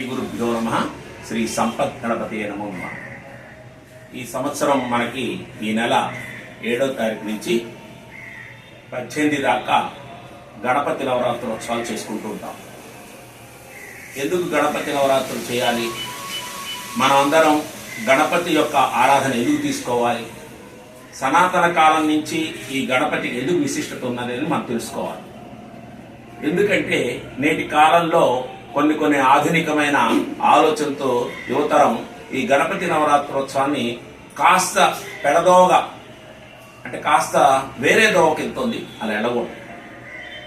శ్రీ గురుభ్యో నమ. శ్రీ సంపత్ గణపతి నమో నమ. ఈ సంవత్సరం మనకి ఈ నెల ఏడో తారీఖు నుంచి పద్దెనిమిది దాకా గణపతి నవరాత్రోత్సవాలు చేసుకుంటూ ఉంటాం. ఎందుకు గణపతి నవరాత్రులు చేయాలి? మనం అందరం గణపతి యొక్క ఆరాధన ఎందుకు తీసుకోవాలి? సనాతన కాలం నుంచి ఈ గణపతికి ఎందుకు విశిష్టత ఉందనేది మనం తెలుసుకోవాలి. ఎందుకంటే నేటి కాలంలో కొన్ని కొన్ని ఆధునికమైన ఆలోచనతో యువతరం ఈ గణపతి నవరాత్రోత్సవాన్ని కాస్త పెడదోగా అంటే కాస్త వేరే దోవకి వెళ్తుంది అలా ఎడగకూడదు.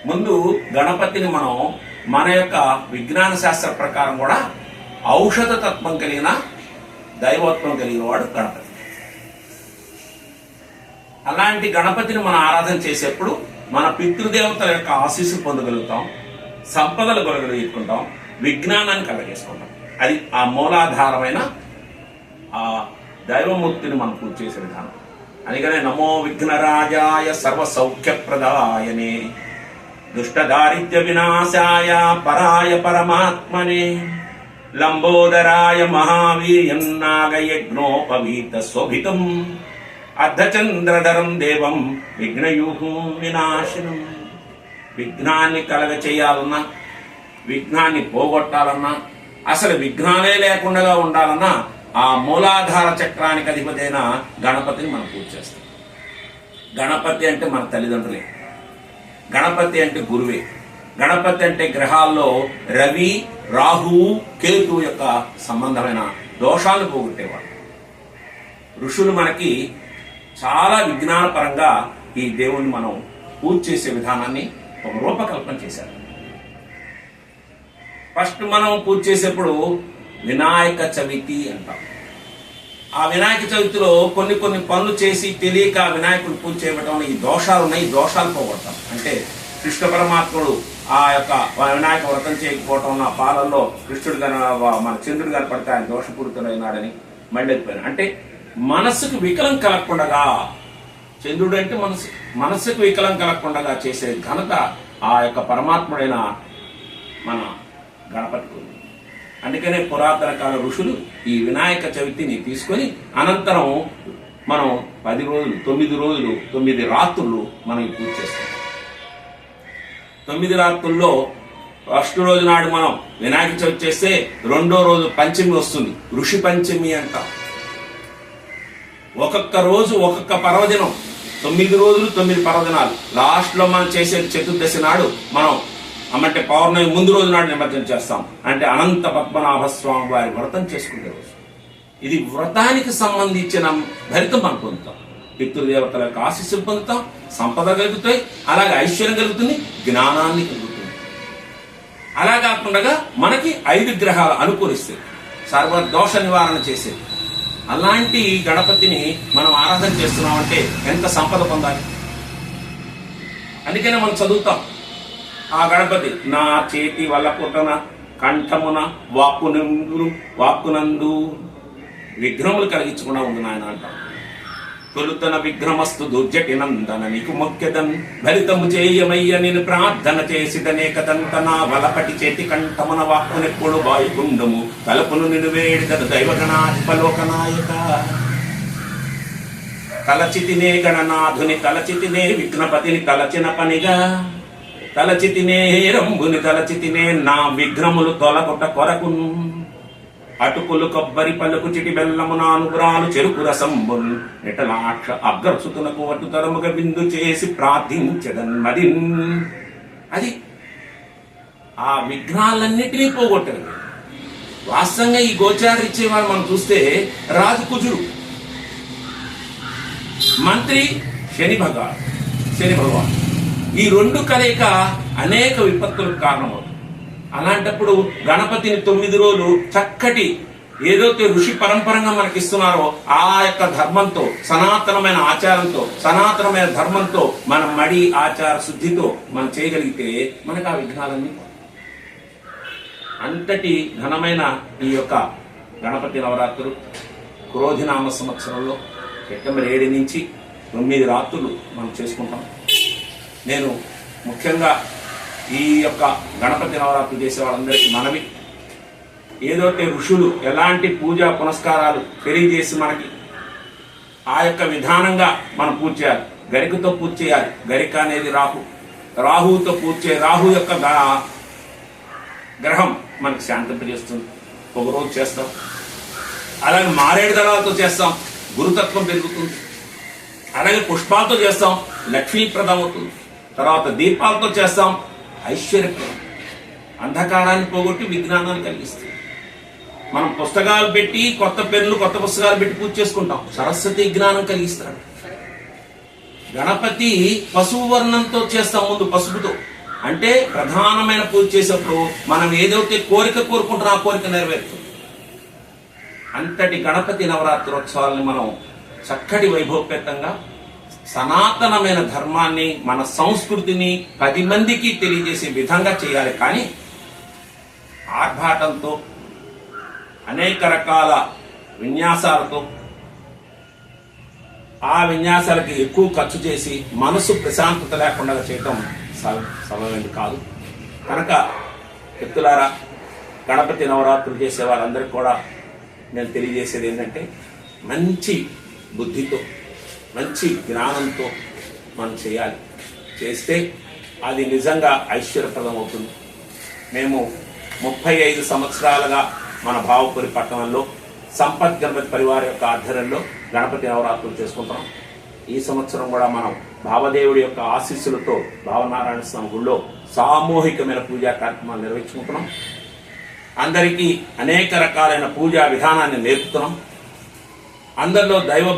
ముందు గణపతిని మనం మన యొక్క విజ్ఞాన శాస్త్ర ప్రకారం కూడా ఔషధ తత్వం కలిగిన దైవత్వం కలిగిన వాడు గణపతి. అలాంటి గణపతిని మనం ఆరాధన చేసేప్పుడు మన పితృదేవతల యొక్క ఆశీస్సు పొందగలుగుతాం సంపదలు కొనగలుగుతుంటాం విజ్ఞానాన్ని కలగజేసుకుంటాం అది ఆ మూలాధారమైన ఆ దైవమూర్తిని మనం పూజ చేసే విధానం. అందుకనే నమో విఘ్నరాజాయ సర్వ సౌఖ్యప్రదాయనే దుష్ట దారిద్ర్య వినాశాయ పరాయ పరమాత్మనే లంబోదరాయ మహావీర్యం నాగయజ్ఞోపవీత శోభితం అర్ధచంద్రధరం దేవం విఘ్నయూహు వినాశనం. విఘ్నాన్ని కలగ చేయాలన్నా విఘ్నాన్ని పోగొట్టాలన్నా అసలు విఘ్నాలే లేకుండా ఉండాలన్నా ఆ మూలాధార చక్రానికి అధిపతైన గణపతిని మనం పూజ చేస్తాం. గణపతి అంటే మన తల్లిదండ్రులే. గణపతి అంటే గురువే. గణపతి అంటే గ్రహాల్లో రవి రాహువు కేతు యొక్క సంబంధమైన దోషాలు పోగొట్టేవాడు. ఋషులు మనకి చాలా విజ్ఞానపరంగా ఈ దేవుణ్ణి మనం పూజ చేసే విధానాన్ని ఒక రూపకల్పన చేశారు. ఫస్ట్ మనం పూజ చేసేప్పుడు వినాయక చవితి అంటాం. ఆ వినాయక చవితిలో కొన్ని కొన్ని పనులు చేసి తెలియక వినాయకుడు పూజ చేయడం ఈ దోషాలు ఉన్నాయి. ఈ దోషాలు పోగొడతాం. అంటే కృష్ణ పరమాత్ముడు ఆ యొక్క వినాయక వ్రతం చేయకపోవటం వల్ల ఆ పాలల్లో కృష్ణుడు కన మన చంద్రుడు కనపడితే ఆయన దోషపూరితుడైనాడని మళ్ళీ అంటే మనస్సుకు వికలం కలగకుండా చంద్రుడు అంటే మనసు మనస్సుకు వికలం కలగకుండా చేసే ఘనత ఆ యొక్క పరమాత్ముడైన మన గణపతికి ఉంది అందుకనే పురాతన కాల ఋషులు ఈ వినాయక చవితిని తీసుకొని అనంతరం మనం పది రోజులు తొమ్మిది రోజులు తొమ్మిది రాత్రులు మనం పూజ చేస్తాం. తొమ్మిది రాత్రుల్లో ఫస్ట్ రోజు నాడు మనం వినాయక చవితి చేస్తే రెండో రోజు పంచమి వస్తుంది. ఋషి పంచమి అంట. ఒక్కొక్క రోజు ఒక్కొక్క పర్వదినం. తొమ్మిది రోజులు తొమ్మిది పర్వదినాలు. లాస్ట్లో మనం చేసే చతుర్దశి నాడు మనం అంటే పౌర్ణమి ముందు రోజు నాడు నిమజ్జనం చేస్తాం. అంటే అనంత పద్మనాభ స్వామి వారి వ్రతం చేసుకునే రోజు. ఇది వ్రతానికి సంబంధించిన భరితం మనం పొందుతాం. పితృదేవతల యొక్క ఆశీస్సులు పొందుతాం సంపద కలుగుతాయి అలాగే ఐశ్వర్యం కలుగుతుంది జ్ఞానాన్ని కలుగుతుంది. అలా కాకుండా మనకి ఐదు గ్రహాలు అనుకూలిస్తాయి. సర్వదోష నివారణ చేసేది అలాంటి గణపతిని మనం ఆరాధన చేస్తున్నామంటే ఎంత సంపద పొందాలి? అందుకనే మనం చదువుతాం. ఆ గణపతి నా చేతి వల్ల పుట్టన కంఠమున వాక్కునందు వాక్కునందు విఘ్నములు కలిగించకుండా ఉంది నాయన అంటాం. తొలుతన విఘ్నమస్తు దుర్జటి నందన నీకు మొక్కెదన్. భరితము చేయమయ్య నేను ప్రార్థన చేసిదనేకదంత నా వలపటి చేతి కంఠమున వాక్కునెప్పుడు వాయుగుండము. తలుపును నిన్ను వేడిదను దైవగణాధిపలోకనాయక తలచితినే గణనాథుని తలచితినే విఘ్నపతిని తలచిన పనిగా. తలచితినే రంభుని తలచితినే నా విఘ్నములు తొలగొట్ట కొరకును. అటుకులు కొబ్బరి పలుకు చిటి బెల్లము నానుగురాలు చెరుకు రసంబున్. నిటలాక్ష అగ్రసుతునకు అటు తరముగ బిందు చేసి ప్రార్థించదన్మది అది ఆ విఘ్నాలన్నిటినీ పోగొట్టారు వాస్తవంగా ఈ గోచారం ఇచ్చేవాడు మనం చూస్తే రాజు కుజుడు. మంత్రి శని భగవాన్ శని భగవాన్. ఈ రెండు కలయిక అనేక విపత్తులకు కారణమవుతుంది అలాంటప్పుడు గణపతిని తొమ్మిది రోజులు చక్కటి ఏదైతే ఋషి పరంపరంగా మనకి ఇస్తున్నారో ఆ యొక్క ధర్మంతో సనాతనమైన ఆచారంతో సనాతనమైన ధర్మంతో మన మడి ఆచార శుద్ధితో మనం చేయగలిగితే మనకు ఆ విఘ్నాలన్నీ అంతటి ఘనమైన ఈ యొక్క గణపతి నవరాత్రులు క్రోధినామ సంవత్సరంలో సెప్టెంబర్ ఏడు నుంచి తొమ్మిది రాత్రులు మనం చేసుకుంటాం. నేను ముఖ్యంగా ఈ యొక్క గణపతి నవరాత్రి చేసే వాళ్ళందరికీ మనవి. ఏదైతే ఋషులు ఎలాంటి పూజా పునస్కారాలు తెలియజేసి మనకి ఆ యొక్క విధానంగా మనం పూజ చేయాలి. గరికతో పూజ చేయాలి. గరిక అనేది రాహు. రాహుతో పూజ రాహు యొక్క గ్రహం మనకు శాంతింపజేస్తుంది ఒకరోజు చేస్తాం. అలాగే మారేడు దళాలతో చేస్తాం. గురుతత్వం పెరుగుతుంది. అలాగే పుష్పాలతో చేస్తాం. లక్ష్మీప్రదం అవుతుంది. తర్వాత దీపాలతో చేస్తాం ఐశ్వర్యం. అంధకారాన్ని పోగొట్టి విజ్ఞానాన్ని కలిగిస్తుంది. మనం పుస్తకాలు పెట్టి కొత్త పెన్నులు కొత్త పుస్తకాలు పెట్టి పూజ చేసుకుంటాం. సరస్వతి జ్ఞానం కలిగిస్తాడు. గణపతి పశువు వర్ణంతో చేస్తాం ముందు పసుపుతో. అంటే ప్రధానమైన పూజ చేసేప్పుడు మనం ఏదైతే కోరిక కోరుకుంటున్నా ఆ కోరిక నెరవేరుతుంది. అంతటి గణపతి నవరాత్రోత్సవాల్ని మనం చక్కటి వైభవపేతంగా సనాతనమైన ధర్మాన్ని మన సంస్కృతిని పది మందికి తెలియజేసే విధంగా చేయాలి. కానీ ఆర్భాటంతో అనేక రకాల విన్యాసాలతో ఆ విన్యాసాలకి ఎక్కువ ఖర్చు చేసి మనసు ప్రశాంతత లేకుండా చేయటం సమయమైంది కాదు. కనుక ఎత్తులారా గణపతి నవరాత్రులు చేసే వాళ్ళందరికీ కూడా నేను తెలియజేసేది ఏంటంటే మంచి బుద్ధితో మంచి జ్ఞానంతో మనం చేయాలి. చేస్తే అది నిజంగా ఐశ్వర్యప్రదం అవుతుంది. మేము ముప్పై ఐదు సంవత్సరాలుగా మన భావపురి పట్టణంలో సంపత్ గణపతి పరివార యొక్క ఆధ్వర్యంలో గణపతి నవరాత్రులు చేసుకుంటున్నాం. ఈ సంవత్సరం కూడా మనం భావదేవుడి యొక్క ఆశీస్సులతో భావనారాయణ స్వామి గుళ్ళో సామూహికమైన పూజా కార్యక్రమాలు నిర్వహించుకుంటున్నాం. అందరికీ అనేక రకాలైన పూజా విధానాన్ని నేర్పుతున్నాం. అందరిలో దైవ